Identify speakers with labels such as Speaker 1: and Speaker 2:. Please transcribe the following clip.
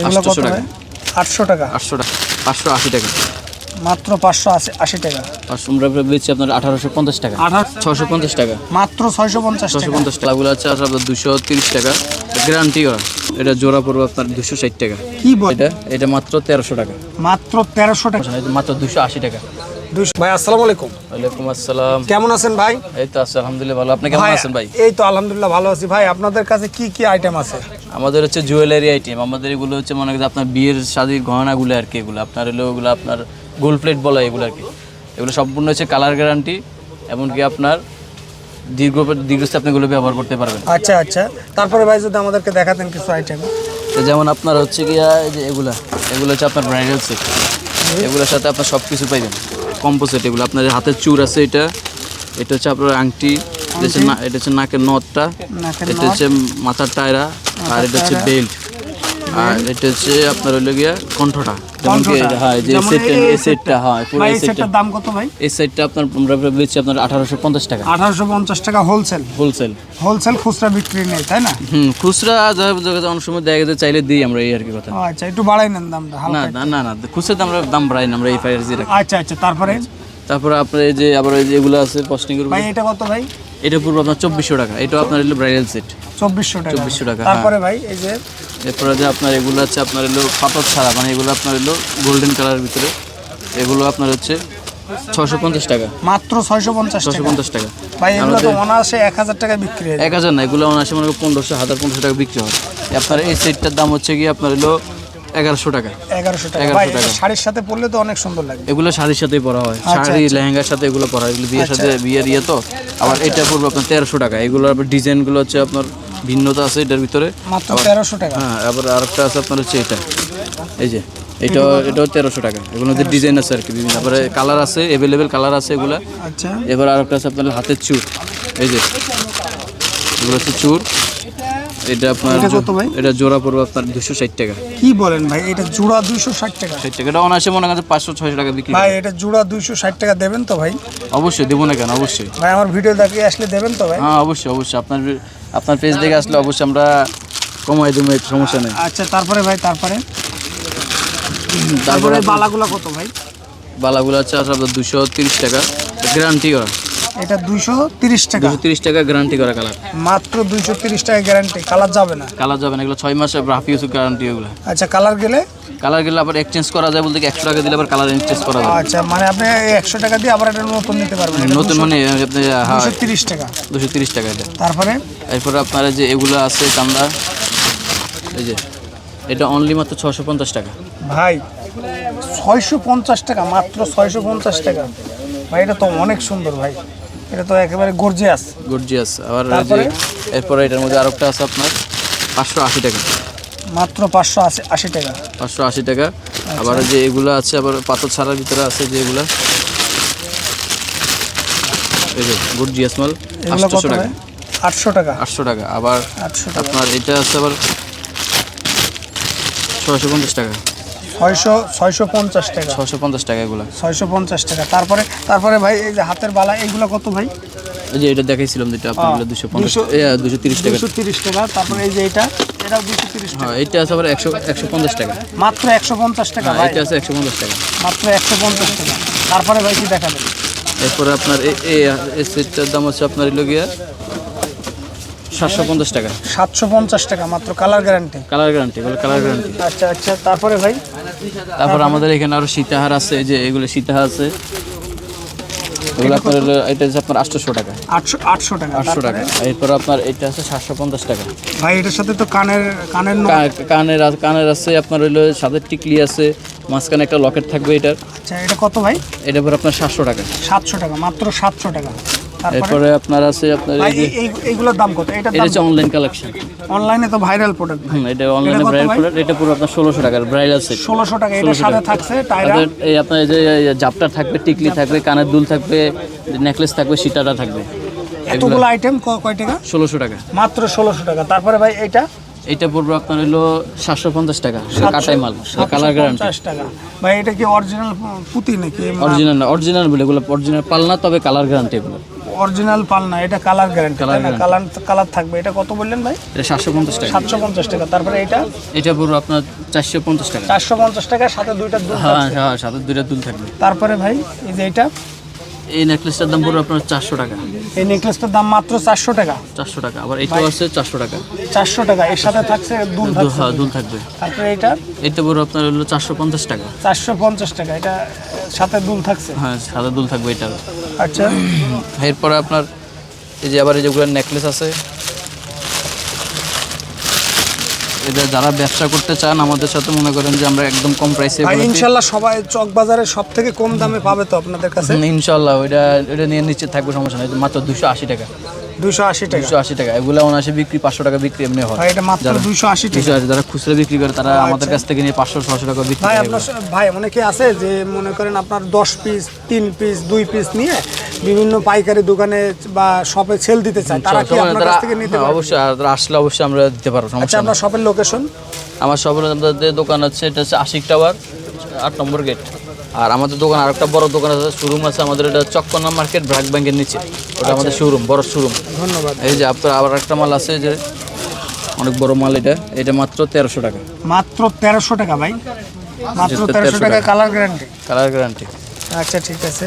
Speaker 1: এগুলো
Speaker 2: টাকা।
Speaker 1: আটশো টাকা।
Speaker 2: আটশো টাকা পাঁচশো আশি টাকা।
Speaker 1: মাত্র পাঁচশো আশি আশি টাকা।
Speaker 2: পাঁচশো আমরা বেচছি আপনার আঠারোশো পঞ্চাশ টাকা।
Speaker 1: আঠারো
Speaker 2: ছশো পঞ্চাশ টাকা।
Speaker 1: মাত্র ছয়শো পঞ্চাশ
Speaker 2: ছশো পঞ্চাশ টাকাগুলো আছে আপনার দুশো তিরিশ টাকা। গ্যারান্টি করা। এটা জোড়া পড়বে আপনার দুশো ষাট টাকা।
Speaker 1: কি
Speaker 2: এটা এটা মাত্র তেরোশো টাকা।
Speaker 1: মাত্র তেরোশো টাকা।
Speaker 2: মাত্র দুশো আশি টাকা।
Speaker 1: ভাই আসসালামু আলাইকুম।
Speaker 2: ওয়ালাইকুম আসসালাম।
Speaker 1: কেমন আছেন ভাই?
Speaker 2: এই তো আছে আলহামদুলিল্লাহ ভালো। আপনি কেমন আছেন ভাই?
Speaker 1: এই তো আলহামদুলিল্লাহ ভালো আছি। ভাই আপনাদের কাছে কি কি আইটেম আছে?
Speaker 2: আমাদের হচ্ছে জুয়েলারি আইটেম আমাদের এগুলো হচ্ছে মনে করেন আপনার বিয়ের শাদির গহনাগুলো আর কি এগুলো। আপনার হলো ওগুলো আপনার গোল্ড প্লেট বলা এগুলো আর কি। এগুলো সম্পূর্ণ হচ্ছে কালার গ্যারান্টি এমনকি আপনার দীর্ঘ দীর্ঘস্থায়ী আপনি এগুলো ব্যবহার করতে পারবেন।
Speaker 1: আচ্ছা আচ্ছা। তারপরে ভাই যদি আমাদেরকে দেখাতেন কিছু আইটেম
Speaker 2: তো যেমন আপনার হচ্ছে গিয়া যে এগুলা এগুলো হচ্ছে আপনার ব্রাইডাল সেট এগুলোর সাথে আপনার সব কিছু পাইবেন। কম্পোসিট এগুলো। আপনার হাতের চুর আছে এটা এটা হচ্ছে আপনার আংটি এটা হচ্ছে না- এটা হচ্ছে নাকের নথটা এটা হচ্ছে মাথার টায়রা আর এটা হচ্ছে বেল্ট আর এটা হচ্ছে আপনার হইল গিয়া কণ্ঠটা। যেমন কি হ্যাঁ যে সেটটা
Speaker 1: এই- এই
Speaker 2: এই সেটটা হ্যাঁ পুরো এই
Speaker 1: এই সেটটার দাম কত ভাই?
Speaker 2: এই সেটটা আপনার আমরা বেচছি আপনার আঠারোশো পঞ্চাশ টাকা।
Speaker 1: আঠারোশো পঞ্চাশ টাকা হোলসেল
Speaker 2: হোলসেল
Speaker 1: হোলসেল খুচরা বিক্রি নেই তাই না?
Speaker 2: হুম খুচরা অনেক সময় দেখা যায় চাইলে দিই আমরা এই আর কি কথা।
Speaker 1: আচ্ছা একটু বাড়াই নেন দামটা হালকা
Speaker 2: না না না খুচরা আমরা দাম বাড়াই না আমরা এই রাখি।
Speaker 1: আচ্ছা আচ্ছা তারপরে?
Speaker 2: তারপরে আপনার এই যে আবার এই যে এগুলো আছে কস্টিংয়ের
Speaker 1: ভাই এটা কত ভাই?
Speaker 2: এটা পুরো আপনার চব্বিশশো টাকা। এটা আপনার হলো ব্রাইডাল সেট
Speaker 1: চব্বিশশো টাকা।
Speaker 2: 2400 টাকা,
Speaker 1: তারপরে ভাই এই যে
Speaker 2: এরপরে যে আপনার এগুলো আছে আপনার হলো পাথর ছাড়া মানে এগুলো আপনার হলো গোল্ডেন কালারের ভিতরে। এগুলো আপনার হচ্ছে ছশো পঞ্চাশ টাকা।
Speaker 1: মাত্র ছয়শো পঞ্চাশ
Speaker 2: ছশো
Speaker 1: টাকা
Speaker 2: পঞ্চাশ টাকা।
Speaker 1: ভাই এগুলো তো অনায়াসে এক হাজার টাকা বিক্রি হয়ে
Speaker 2: এক হাজার না এগুলো অনায়াসে মনে পনেরোশো হাজার পনেরোশো টাকা বিক্রি হয়। আপনার এই সেটটার দাম হচ্ছে কি আপনার হলো এগারোশো টাকা।
Speaker 1: এগারোশো টাকা। ভাই। শাড়ির সাথে পরলে তো অনেক সুন্দর লাগবে
Speaker 2: এগুলো শাড়ির সাথেই পরা হয়। শাড়ি লেহেঙ্গার সাথে এগুলো পরা হয়। এগুলো বিয়ের সাথে বিয়ের ইয়ে তো। আবার এটা পড়বে আপনার তেরোশো টাকা। এগুলোর আবার ডিজাইনগুলো হচ্ছে আপনার ভিন্নতা আছে এটার ভিতরে।
Speaker 1: মাত্র তেরোশো টাকা।
Speaker 2: হ্যাঁ আবার আরেকটা আছে আপনার হচ্ছে এটা। এই যে এটা এটাও তেরোশো টাকা। এগুলোর মধ্যে ডিজাইন আছে আর কি বিভিন্ন। তারপরে কালার আছে অ্যাভেলেবেল কালার আছে এগুলা।
Speaker 1: আচ্ছা।
Speaker 2: এবার আরেকটা আছে আপনার হাতের চুর। এই যে এগুলো হচ্ছে চুর। এটা আপনার
Speaker 1: এটা কত ভাই?
Speaker 2: এটা জোড়া পড়বে আপনার দুশো ষাট টাকা।
Speaker 1: কি বলেন ভাই? এটা জোড়া দুইশো ষাট টাকা।
Speaker 2: ষাট টাকা। এটা অনায়াসে মনে করেন পাঁচশো ছয়শো টাকা বিক্রি
Speaker 1: ভাই এটা জোড়া দুইশো ষাট টাকা দেবেন তো ভাই?
Speaker 2: অবশ্যই দেবো না কেন? অবশ্যই।
Speaker 1: ভাই আমার ভিডিও দেখে আসলে দেবেন তো ভাই?
Speaker 2: হ্যাঁ অবশ্যই অবশ্যই। আপনার আপনার পেজ দেখে আসলে অবশ্যই আমরা কমাই দেবো সমস্যা নেই।
Speaker 1: আচ্ছা তারপরে ভাই তারপরে?
Speaker 2: তারপরে
Speaker 1: বালাগুলো কত ভাই?
Speaker 2: বালাগুলো আছে আসলে আপনার দুশো তিরিশ টাকা। গ্যারান্টি করা।
Speaker 1: এটা দুইশো তিরিশ টাকা।
Speaker 2: দুশো তিরিশ টাকা গ্যারান্টি করা কালার
Speaker 1: মাত্র দুইশো তিরিশ টাকা গ্যারান্টি কালার যাবে না।
Speaker 2: কালার যাবে না এগুলো ছয় মাসে হাফ ইউজ গ্যারান্টি এগুলো।
Speaker 1: আচ্ছা কালার গেলে?
Speaker 2: কালার গেলে আবার এক্সচেঞ্জ করা যায় বলতে কি একশো টাকা দিলে আবার কালার এক্সচেঞ্জ করা যাবে।
Speaker 1: আচ্ছা মানে আপনি একশো টাকা দিয়ে আবার একটা নতুন নিতে পারবেন।
Speaker 2: নতুন মানে আপনি হ্যাঁ
Speaker 1: দুশো তিরিশ টাকা।
Speaker 2: দুশো তিরিশ টাকা এটা।
Speaker 1: তারপরে?
Speaker 2: এরপরে আপনারা যে এগুলো আছে চান্দা এই যে এটা অনলি মাত্র ছশো পঞ্চাশ টাকা।
Speaker 1: ভাই ছয়শো পঞ্চাশ টাকা মাত্র ছয়শো পঞ্চাশ টাকা। ভাই এটা তো অনেক সুন্দর ভাই। এটা তো একেবারে গর্জিয়াস
Speaker 2: গর্জিয়াস আবার? এরপরে এটার মধ্যে আরেকটা আছে আপনার পাঁচশো আশি টাকা।
Speaker 1: মাত্র পাঁচশো আশি টাকা।
Speaker 2: পাঁচশো আশি টাকা। আবার যে এগুলো আছে আবার পাথর ছাড়ার ভিতরে আছে যে এগুলো। এই যে গর্জিয়াস মাল আটশোশো টাকা।
Speaker 1: আটশো টাকা।
Speaker 2: আটশো টাকা। আবার আপনার এটা আছে আবার ছয়শো পঞ্চাশ টাকা।
Speaker 1: ছয়শো ছয়শো পঞ্চাশ টাকা।
Speaker 2: ছশো পঞ্চাশ টাকা এগুলো।
Speaker 1: ছয়শো পঞ্চাশ টাকা। তারপরে তারপরে ভাই এই যে হাতের বালা এগুলো কত ভাই?
Speaker 2: এই যে এটা দেখাইছিলাম যেটা আপনার দুশো পঞ্চাশ
Speaker 1: দুশো-
Speaker 2: তিরিশ টাকা।
Speaker 1: দুশো তিরিশ টাকা। তারপরে এই যে এটা এটাও দুশো তিরিশ টাকা।
Speaker 2: হ্যাঁ এটা আছে আবার একশো একশো পঞ্চাশ টাকা।
Speaker 1: মাত্র একশো পঞ্চাশ টাকা
Speaker 2: হ্যাঁ এটা আছে একশো পঞ্চাশ টাকা।
Speaker 1: মাত্র একশো পঞ্চাশ টাকা। তারপরে ভাই কি দেখাবেন?
Speaker 2: এরপরে আপনার এই সেটটার দাম হচ্ছে আপনার এলো গিয়া সাতশো পঞ্চাশ টাকা।
Speaker 1: সাতশো পঞ্চাশ টাকা মাত্র কালার গ্যারান্টি।
Speaker 2: কালার গ্যারান্টি এগুলো কালার গ্যারান্টি।
Speaker 1: আচ্ছা আচ্ছা তারপরে ভাই?
Speaker 2: তারপর আমাদের এখানে আরও সীতাহার আছে এই যে এগুলো সীতাহার আছে। এগুলো আপনার এটা হচ্ছে আপনার আটশোশো টাকা।
Speaker 1: আটশো আটশো টাকা
Speaker 2: আটশো টাকা। এরপর আপনার এটা আছে সাতশো পঞ্চাশ টাকা।
Speaker 1: ভাই এটার সাথে তো কানের কানের
Speaker 2: কানের কানের আছে আপনার হইল সাদের টিকলি আছে মাঝখানে একটা লকেট থাকবে এটার।
Speaker 1: আচ্ছা এটা কত ভাই?
Speaker 2: এটা পর আপনার সাতশো টাকা।
Speaker 1: সাতশো টাকা মাত্র সাতশো টাকা।
Speaker 2: এরপরে আপনার আছে আপনার এই যে
Speaker 1: এইগুলোর দাম কত? এটা
Speaker 2: এটা হচ্ছে অনলাইন কালেকশন
Speaker 1: অনলাইনে তো ভাইরাল প্রোডাক্ট
Speaker 2: হুম এটা অনলাইনে
Speaker 1: কত
Speaker 2: ব্রাইডাল
Speaker 1: ভাই?
Speaker 2: প্রোডাক্ট এটা পুরো আপনার ষোলোশো টাকার ব্রাইডাল সেট
Speaker 1: ষোলোশো টাকা এটার সাথে থাকছে
Speaker 2: তাদের এই আপনার এই যে জাপটা থাকবে টিকলি থাকবে কানের দুল থাকবে নেকলেস থাকবে সিটারা থাকবে।
Speaker 1: এতগুলো আইটেম কয় টাকা?
Speaker 2: ষোলোশো টাকা।
Speaker 1: মাত্র ষোলোশো টাকা। তারপরে ভাই এটা
Speaker 2: এটা পড়বে আপনার হলো সাতশো পঞ্চাশ টাকা এটা কাটাই মাল কালার গ্যারান্টি
Speaker 1: টাকা। ভাই এটা কি অরিজিনাল পুঁতি নাকি?
Speaker 2: অরিজিনাল না অরিজিনাল বলে এগুলো অরিজিনাল পাল না তবে কালার গ্যারান্টি এগুলো।
Speaker 1: অরিজিনাল পাল না এটা কালার গ্যারান্টি কালার কালার থাকবে। এটা কত বললেন ভাই?
Speaker 2: এটা সাতশো পঞ্চাশ টাকা।
Speaker 1: সাতশো পঞ্চাশ টাকা। তারপরে এটা
Speaker 2: এটা পুরো আপনার চারশো পঞ্চাশ টাকা।
Speaker 1: চারশো পঞ্চাশ টাকা সাথে দুইটা দুল
Speaker 2: হ্যাঁ হ্যাঁ সাথে দুইটা দুল থাকবে।
Speaker 1: তারপরে ভাই এই যে এটা
Speaker 2: এই নেকলেসটার দাম পড়বে আপনার চারশো টাকা।
Speaker 1: এই নেকলেসটার দাম মাত্র চারশো টাকা।
Speaker 2: চারশো টাকা আবার এটাও আছে চারশো টাকা।
Speaker 1: চারশো টাকা এর সাথে থাকছে দুল
Speaker 2: হ্যাঁ দুল থাকবে।
Speaker 1: তারপরে এটা
Speaker 2: এটা পড়বে আপনার হলো চারশো পঞ্চাশ টাকা।
Speaker 1: চারশো পঞ্চাশ টাকা এটা সাথে দুল থাকছে।
Speaker 2: হ্যাঁ সাথে দুল থাকবে এটার।
Speaker 1: আচ্ছা।
Speaker 2: এরপরে আপনার এই যে আবার এই যেগুলো নেকলেস আছে এটা যারা ব্যবসা করতে চান আমাদের সাথে মনে করেন যে আমরা একদম কম প্রাইসে
Speaker 1: ভাই ইনশাল্লাহ সবাই চক বাজারে সব থেকে কম দামে পাবে তো আপনাদের কাছে?
Speaker 2: ইনশাল্লাহ ওইটা ওইটা নিয়ে নিচে থাকবে সমস্যা নেই। মাত্র দুশো আশি টাকা।
Speaker 1: দুশো আশি টাকা।
Speaker 2: দুশো আশি টাকা। এগুলো অনায়াসে বিক্রি পাঁচশো টাকা বিক্রি এমনি হয়।
Speaker 1: ভাই এটা মাত্র দুশো আশি টাকা।
Speaker 2: যারা খুচরা বিক্রি করে তারা আমাদের কাছ থেকে নিয়ে পাঁচশো ছশো টাকা বিক্রি
Speaker 1: ভাই আপনার ভাই অনেকে আছে যে মনে করেন আপনার দশ পিস তিন পিস দুই পিস নিয়ে বিভিন্ন পাইকারি দোকানে বা শপে সেল দিতে চায়। তারা কি আপনার কাছ থেকে নিতে
Speaker 2: হ্যাঁ,
Speaker 1: পারবে?
Speaker 2: অবশ্যই তারা আসলে অবশ্যই আমরা দিতে পারব
Speaker 1: আচ্ছা আপনার শপের লোকেশন
Speaker 2: আমার আমাদের দোকান আছে এটা হচ্ছে আশিক টাওয়ার আট নম্বর গেট আর আমাদের দোকান আর একটা বড় দোকান আছে শোরুম আছে আমাদের এটা চক্কনা মার্কেট ব্রাক ব্যাংকের নিচে। ওটা আমাদের শোরুম বড় শোরুম
Speaker 1: ধন্যবাদ।
Speaker 2: এই যে আপনার আবার একটা মাল আছে যে অনেক বড় মাল এটা এটা মাত্র তেরোশো টাকা।
Speaker 1: মাত্র তেরোশো টাকা ভাই। মাত্র তেরোশো
Speaker 2: 1300
Speaker 1: টাকা
Speaker 2: টাকা।
Speaker 1: কালার গ্যারান্টি
Speaker 2: কালার গ্যারান্টি
Speaker 1: আচ্ছা ঠিক আছে।